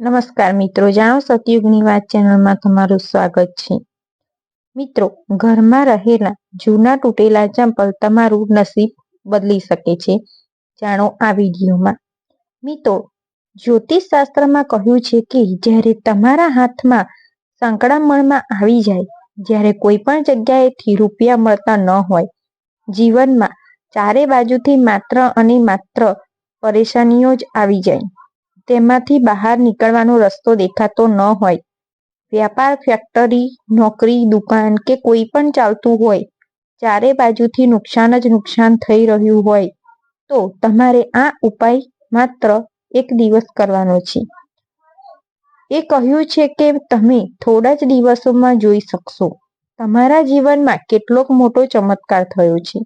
નમસ્કાર મિત્રો, જાણો સતયુગની વાત ચેનલમાં તમારું સ્વાગત છે. મિત્રો, ઘરમાં રહેલા જૂના તૂટેલા ચંપલ તમારું નસીબ બદલી શકે છે. જાણો આ વિડીયોમાં. મિત્રો જ્યોતિષ શાસ્ત્રમાં કહ્યું છે કે જ્યારે તમારા હાથમાં સંકળામણમાં આવી જાય, જ્યારે કોઈ પણ જગ્યાએથી રૂપિયા મળતા ન હોય, જીવનમાં ચારે બાજુથી માત્ર અને માત્ર પરેશાનીઓ જ આવી જાય. તેમાંથી બહાર નીકળવાનો રસ્તો દેખાતો ન હોય. વ્યાપાર, ફેક્ટરી, નોકરી, દુકાન કે કોઈ પણ ચાલતું હોય, ચારે બાજુથી નુકસાન જ નુકસાન થઈ રહ્યું હોય, તો તમારે આ ઉપાય માત્ર એક દિવસ કરવાનો છે. એ કહ્યું છે કે તમે થોડા જ દિવસોમાં જોઈ શકશો. તમારા જીવનમાં કેટલોક મોટો ચમત્કાર થયો છે.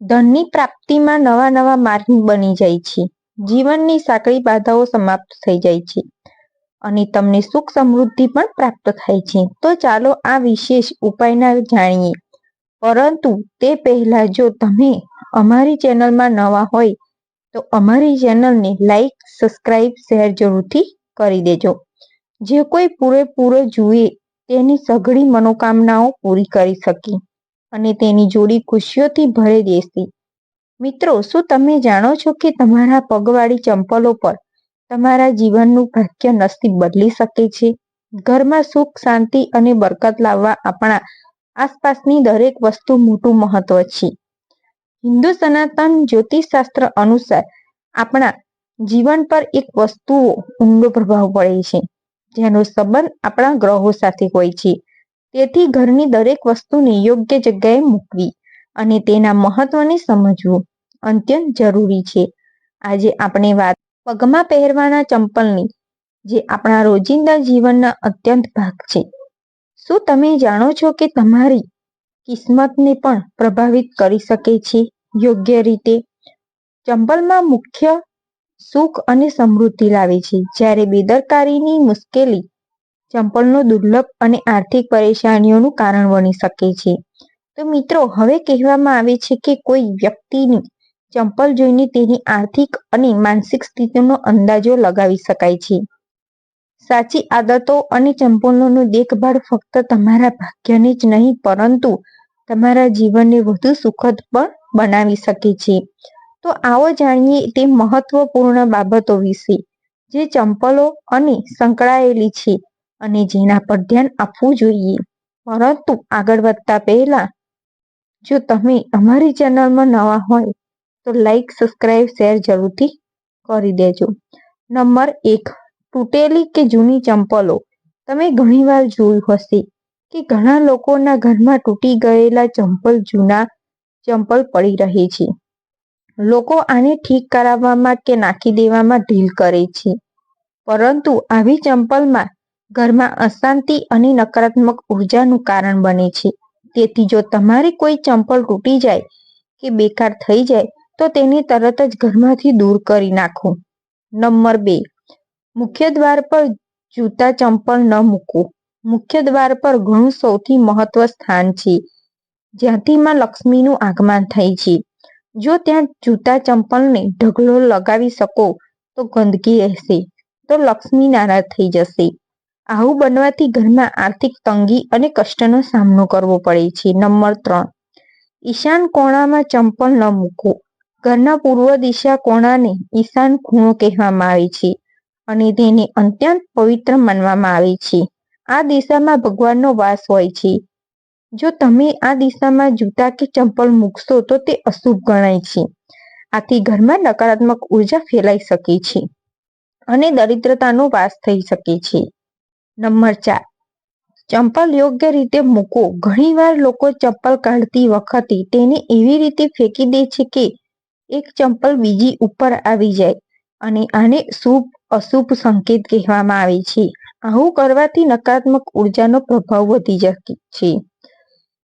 ધનની પ્રાપ્તિમાં નવા નવા માર્ગ બની જાય છે. જીવનની સાંકળી બાધાઓ સમાપ્ત થઈ જાય છે અને તમને સુખ સમૃદ્ધિ પણ પ્રાપ્ત થાય છે. તો ચાલો આ વિશેષ ઉપાયના જાણીએ. પરંતુ તે પહેલા જો તમે અમારી ચેનલમાં નવા હોય, તો અમારી ચેનલને લાઈક સબસ્ક્રાઇબ શેર જરૂરથી કરી દેજો. જે કોઈ પૂરેપૂરો જુએ તેની સઘળી મનોકામનાઓ પૂરી કરી શકે અને તેની જોડી ખુશીઓથી ભરી દેશે. મિત્રો, શું તમે જાણો છો કે તમારા પગવાળી ચંપલો પર તમારા જીવનનું ભાગ્ય નસીબ બદલી શકે છે? ઘરમાં સુખ, શાંતિ અને બરકત લાવવા આપણા આસપાસની દરેક વસ્તુ મોટું મહત્વ છે. હિન્દુ સનાતન જ્યોતિષશાસ્ત્ર અનુસાર આપણા જીવન પર એક વસ્તુઓ ઊંડો પ્રભાવ પડે છે, જેનો સંબંધ આપણા ગ્રહો સાથે હોય છે. તેથી ઘરની દરેક વસ્તુને યોગ્ય જગ્યાએ મૂકવી. અને તેના મહત્વને સમજવું અત્યંત જરૂરી છે. આજે આપણે વાત પગમાં પહેરવાના ચંપલની, જે આપણા રોજિંદા જીવનના અત્યંત ભાગ છે. શું તમે જાણો છો કે તમારી કિસ્મતને પણ પ્રભાવિત કરી શકે છે? યોગ્ય રીતે. ચંપલમાં મુખ્ય સુખ અને સમૃદ્ધિ લાવે છે. જ્યારે બેદરકારીની મુશ્કેલી ચંપલનો દુર્લભ અને આર્થિક પરેશાનીઓનું કારણ બની શકે છે. તો મિત્રો, હવે કહેવામાં આવે છે કે કોઈ વ્યક્તિની ચંપલ જોઈને તેની આર્થિક અને માનસિક સ્થિતિનો અંદાજો લગાવી શકાય છે. સાચી આદતો અને ચંપલોનું દેખભાળ ફક્ત તમારા ભાગ્યને જ નહીં, પરંતુ તમારા જીવનને વધુ સુખદ પણ બનાવી શકે છે. તો આવો જાણીએ તે મહત્વપૂર્ણ બાબતો વિશે. જે ચંપલો અને સંકળાયેલી છે અને જેના પર ધ્યાન આપવું જોઈએ. પરંતુ આગળ વધતા પહેલા જો તમે અમારી ચેનલમાં નવા હોય, તો લાઈક સબસ્ક્રાઇબ શેર જરૂરથી કરી દેજો. નંબર એક, તૂટેલી કે જૂની ચંપલો. તમે ઘણીવાર જોયું હશે કે ઘણા લોકોના ઘરમાં તૂટી ગયેલા ચંપલ જૂના ચંપલ પડી રહે છે. લોકો આને ઠીક કરાવવામાં કે નાખી દેવામાં ઢીલ કરે છે. પરંતુ આવી ચંપલમાં ઘરમાં અશાંતિ અને નકારાત્મક ઉર્જાનું કારણ બને છે. તેથી જો તમારી કોઈ ચંપલ તૂટી જાય કે બેકાર થઈ જાય, તો તેને તરત જ ઘરમાંથી દૂર કરી નાખો. નંબર બે. મુખ્ય દ્વાર પર જૂતા ચંપલ ન મૂકો. મુખ્ય દ્વાર પર ઘણું સૌથી મહત્વ સ્થાન છે. જ્યાંથી માં લક્ષ્મીનું આગમન થાય છે. જો ત્યાં જૂતા ચંપલને ઢગલો લગાવી શકો, તો ગંદકી રહેશે. તો લક્ષ્મી નારાજ થઈ જશે. આવું બનવાથી ઘરમાં આર્થિક તંગી અને કષ્ટનો સામનો કરવો પડે છે. નંબર ત્રણ, ઈશાન કોણામાં ચંપલ ન મૂકો ઘરના પૂર્વ દિશા કોણાને ઈશાન ખૂણો કહેવામાં આવે છે અને તેને અત્યંત પવિત્ર માનવામાં આવે છે. આ દિશામાં ભગવાનનો વાસ હોય છે. જો તમે આ દિશામાં જૂતા કે ચંપલ મૂકશો તો તે અશુભ ગણાય છે. આથી ઘરમાં નકારાત્મક ઊર્જા ફેલાઈ શકે છે અને દરિદ્રતાનો વાસ થઈ શકે છે. નંબર ચાર. ચંપલ યોગ્ય રીતે મૂકો. ઘણીવાર લોકો ચંપલ કાઢતી વખતે તેને એવી રીતે ફેંકી દે છે કે એક ચંપલ બીજી ઉપર આવી જાય અને આને શુભ, અશુભ સંકેત કહેવામાં આવે છે. આવું કરવાથી નકારાત્મક ઉર્જાનો પ્રભાવ વધી જાય છે.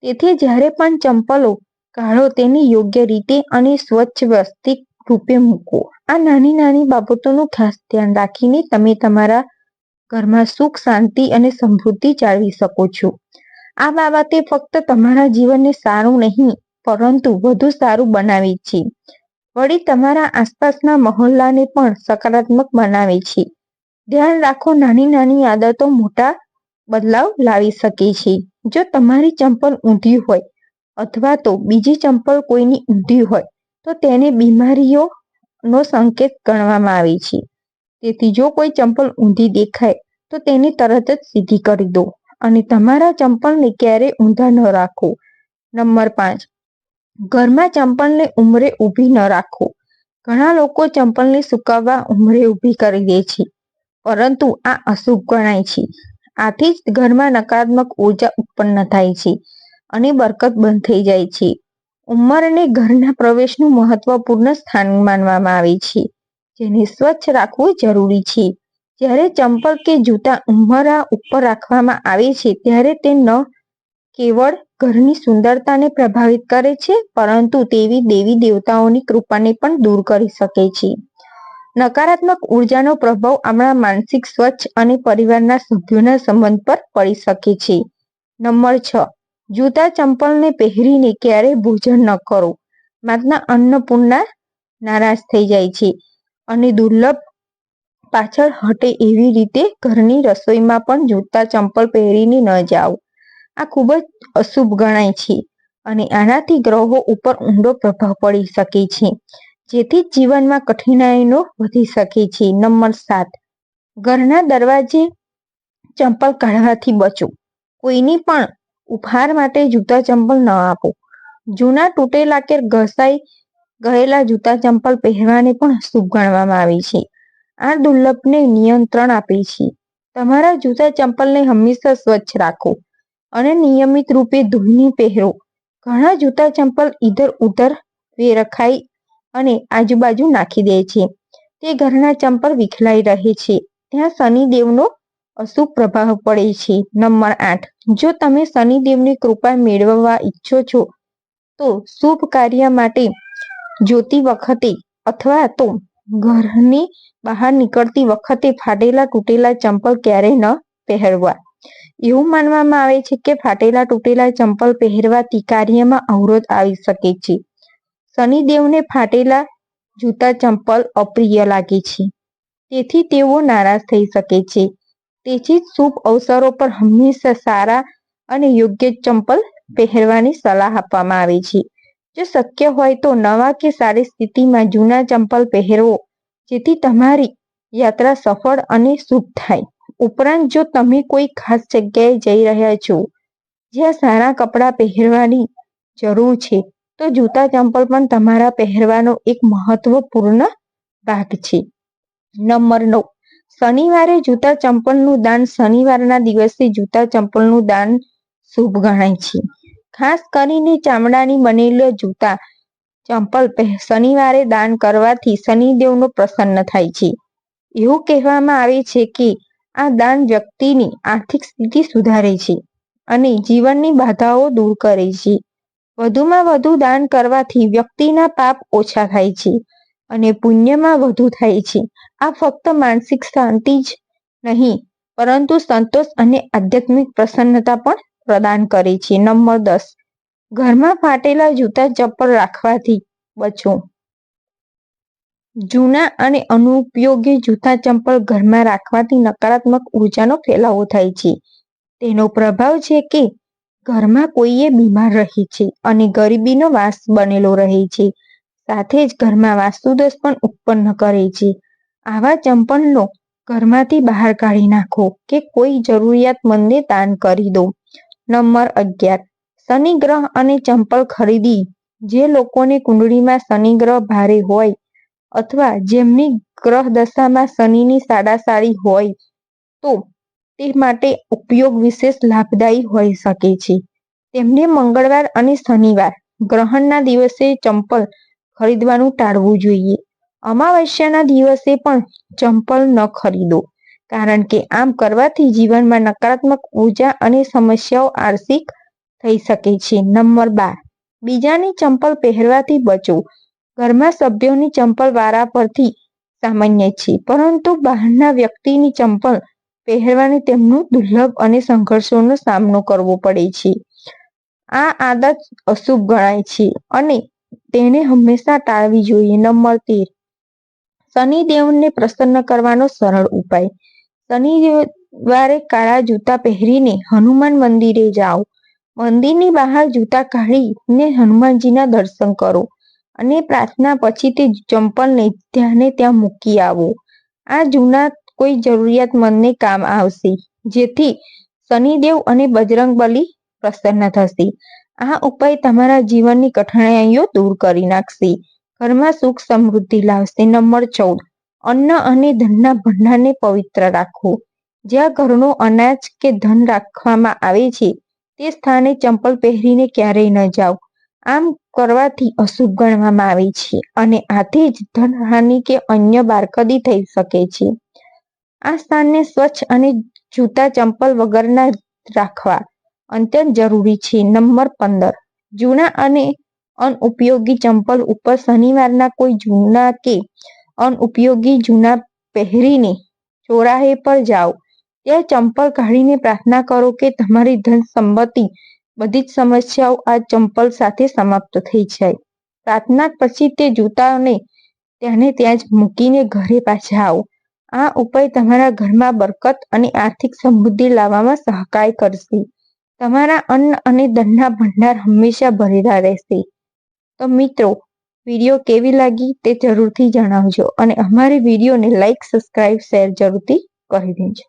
તેથી જ્યારે પણ ચંપલો કાઢો તેને યોગ્ય રીતે અને સ્વચ્છ, વ્યવસ્થિત રૂપે મૂકો. આ નાની નાની બાબતોનું ખાસ ધ્યાન રાખીને તમે તમારા ઘરમાં સુખ, શાંતિ અને સમૃદ્ધિ જાળવી શકો છો. આ બાબતે ફક્ત તમારા જીવનને સારું નહીં, પરંતુ વધુ સારું બનાવે છે. વળી તમારા આસપાસના મહોલ્લાને પણ સકારાત્મક બનાવે છે. ધ્યાન રાખો, નાની નાની આદતો મોટા બદલાવ લાવી શકે છે. જો તમારી ચંપલ ઊંધી હોય અથવા તો બીજી ચંપલ કોઈની ઊંધી હોય, તો તેને બીમારીઓનો સંકેત ગણવામાં આવે છે. તેથી જો કોઈ ચંપલ ઊંધી દેખાય, તો તેને તરત જ સીધી કરી દો અને તમારા ચંપલને ક્યારેય ઊંધા ન રાખો. નંબર પાંચ, ઘરમાં ચંપલને ઉંમરે ઊભી ન રાખો. ઘણા લોકો ચંપલને સુકાવવા ઉંમરે ઊભી કરી દે છે, પરંતુ આ અશુભ ગણાય છે. આથી જ ઘરમાં નકારાત્મક ઊર્જા ઉત્પન્ન થાય છે અને બરકત બંધ થઈ જાય છે. ઉંમરને ઘરના પ્રવેશનું મહત્વપૂર્ણ સ્થાન માનવામાં આવે છે. જેને સ્વચ્છ રાખવું જરૂરી છે. જ્યારે ચંપલ કે જૂતા ઉંમરા ઉપર રાખવામાં આવે છે, ત્યારે તે ન કેવળ ઘરની સુંદરતાને પ્રભાવિત કરે છે, પરંતુ તેવી દેવી દેવતાઓની કૃપાને પણ દૂર કરી શકે છે. નકારાત્મક ઉર્જાનો પ્રભાવ આપણા માનસિક સ્વચ્છ અને પરિવારના સભ્યોના સંબંધ પર પડી શકે છે. નંબર છ. જૂતા ચંપલને પહેરીને ક્યારેય ભોજન ન કરો. માતા અન્નપૂર્ણા નારાજ થઈ જાય છે. અને દુર્લભ પાછળ હટે એવી રીતે ઘરની રસોઈમાં પણ જૂતા ચંપલ પહેરીને ન જાઓ. આ ખૂબ જ અશુભ ગણાય છે અને આનાથી ગ્રહો ઉપર ઊંડો પ્રભાવ પડી શકે છે, જેથી જીવનમાં કઠિનાઈનો વધી શકે છે. નંબર સાત, ઘરના દરવાજે ચંપલ કાઢવાથી બચો. કોઈની પણ ઉપહાર માટે જૂતા ચંપલ ન આપો. જૂના તૂટેલા કે ઘસાઈ ગયેલા જૂતા ચંપલ પહેરવાને પણ શુભ ગણવામાં આવે છે. આ દુર્લભને નિયંત્રણ આપે છે. તમારા જૂતા ચંપલને હંમેશા સ્વચ્છ રાખો અને નિયમિત રૂપે ધોઈને પહેરો. ઘણા જૂતા ચંપલ ઇધર ઉધર વેરખાઈ અને આજુબાજુ નાખી દે છે. તે ઘરના ચંપલ વિખલાઈ રહે છે. ત્યાં શનિદેવનો અશુભ પ્રભાવ પડે છે. નંબર આઠ. જો તમે શનિદેવની કૃપા મેળવવા ઈચ્છો છો, તો શુભ કાર્ય માટે જોતી વખતે અથવા તો ઘરની બહાર નીકળતી વખતે ફાટેલા તૂટેલા ચંપલ ક્યારેય ન પહેરવા. એવું માનવામાં આવે છે કે ફાટેલા તૂટેલા ચંપલ પહેરવાથી કાર્યમાં અવરોધ આવી શકે છે. શનિદેવને ફાટેલા જૂતા ચંપલ અપ્રિય લાગે છે. તેથી તેઓ નારાજ થઈ શકે છે. તેથી જ શુભ અવસરો પર હંમેશા સારા અને યોગ્ય ચંપલ પહેરવાની સલાહ આપવામાં આવે છે. જો શક્ય હોય તો નવા કે સારી સ્થિતિમાં જૂના ચંપલ પહેરવો, જેથી તમારી યાત્રા સફળ અને શુભ થાય. ઉપરાંત જો તમે કોઈ ખાસ જગ્યાએ જઈ રહ્યા છો, જ્યાં સારા કપડાં પહેરવાની જરૂર છે, તો જૂતા ચંપલ પણ તમારા પહેરવાનો એક મહત્વપૂર્ણ ભાગ છે. નંબર નવ. શનિવારે જૂતા ચંપલનું દાન શનિવારના દિવસે જૂતા ચંપલનું દાન શુભ ગણાય છે. ખાસ કરીને ચામડાની બનેલા જૂતા, ચંપલ શનિવારે દાન કરવાથી શનિદેવનો પ્રસન્ન થાય છે. એવું કહેવામાં આવે છે કે આ દાન વ્યક્તિની આર્થિક સ્થિતિ સુધારે છે અને જીવનની બાધાઓ દૂર કરે છે. વધુમાં વધુ દાન કરવાથી વ્યક્તિના પાપ ઓછા થાય છે અને પુણ્યમાં વધુ થાય છે. આ ફક્ત માનસિક શાંતિ જ નહીં, પરંતુ સંતોષ અને આધ્યાત્મિક પ્રસન્નતા પણ પ્રદાન કરે છે. નંબર દસ. ઘરમાં ફાટેલા જૂતા ચપ્પલ રાખવાથી બચો. જૂના અને અનુપયોગી જૂતા ચંપલ ઘરમાં રાખવાથી નકારાત્મક ઉર્જાનો ફેલાવો થાય છે. તેનો પ્રભાવ છે કે ઘરમાં કોઈએ બીમાર રહે છે અને ગરીબીનો વાસ બનેલો રહે છે. સાથે જ ઘરમાં વાસ્તુદોષ પણ ઉત્પન્ન કરે છે. આવા ચંપલનો ઘરમાંથી બહાર કાઢી નાખો કે કોઈ જરૂરિયાતમંદને દાન કરી દો. નંબર અગિયાર. શનિ ગ્રહ અને ચંપલ ખરીદી. જે લોકોને કુંડળીમાં શનિ ગ્રહ ભારે હોય અથવા જેમની ગ્રહ દશામાં શનિની સાડાસાડી હોય, તો તે માટે ઉપયોગ વિશેષ લાભદાયી હોઈ શકે છે. તેમને મંગળવાર અને શનિવાર, ગ્રહણના દિવસે ચંપલ ખરીદવાનું ટાળવું જોઈએ. અમાવસ્યાના દિવસે પણ ચંપલ ન ખરીદો. કારણ કે આમ કરવાથી જીવનમાં નકારાત્મક ઊર્જા અને સમસ્યાઓ આર્થિક થઈ શકે છે. નંબર બાર, બીજાની ચંપલ પહેરવાથી બચો ઘરમાં સભ્યોની ચંપલ વારા પરથી સામાન્ય છે, પરંતુ બહારના વ્યક્તિની ચંપલ પહેરવાને તેમનું દુર્લભ અને સંઘર્ષોનો સામનો કરવો પડે છે. આ આદત અશુભ ગણાય છે અને તેને હંમેશા ટાળવી જોઈએ. નંબર તેર, શનિદેવને પ્રસન્ન કરવાનો સરળ ઉપાય. શનિવારે કાળા જૂતા પહેરીને હનુમાન મંદિરે જાઓ. મંદિરની બહાર જૂતા કાઢીને હનુમાનજીના દર્શન કરો અને પ્રાર્થના પછી તે ચંપલને ત્યાંને ત્યાં મૂકી આવો. આ જૂના કોઈ જરૂરિયાતમંદને કામ આવશે, જેથી શનિદેવ અને બજરંગબલી પ્રસન્ન થશે. આ ઉપાય તમારા જીવનની કઠણાઈઓ દૂર કરી નાખશે. ઘરમાં સુખ સમૃદ્ધિ લાવશે. નંબર ચૌદ. અન્ન અને ધનના ભંડારને પવિત્ર રાખવો. જ્યાં ઘરનો અનાજ કે ધન રાખવામાં આવે છે, તે સ્થાને ચંપલ પહેરીને ક્યારેય ન જાઓ. આમ કરવાથી અશુભ ગણવામાં આવે છે અને આથી જ ધનહાનિ કે અન્ય બારકદી થઈ શકે છે. આ સ્થાનને સ્વચ્છ અને જૂતા ચંપલ વગરના રાખવા અત્યંત જરૂરી છે. નંબર પંદર. જૂના અને અનઉપયોગી ચંપલ ઉપર શનિવારના કોઈ જૂના કે અનઉપયોગી જૂના પહેરીને ચોરાહે પર જાઓ. ત્યાં ચંપલ કાઢીને પ્રાર્થના કરો કે તમારી ધન સંપત્તિ બધી જ સમસ્યાઓ આ ચંપલ સાથે સમાપ્ત થઈ જાય. પ્રાર્થના પછી તે જૂતાને તેને ત્યાં જ મૂકીને ઘરે પાછા આવો. આ ઉપાય તમારા ઘરમાં બરકત અને આર્થિક સમૃદ્ધિ લાવવામાં સહકાય કરશે. તમારા અન્ન અને ધનના ભંડાર હંમેશા ભરેલા રહેશે. તો મિત્રો વીડિયો કેવી લાગી તે જરૂરથી જણાવજો. અને અમારી વિડીયોને લાઈક સબસ્ક્રાઇબ શેર જરૂરથી કરી દેજો.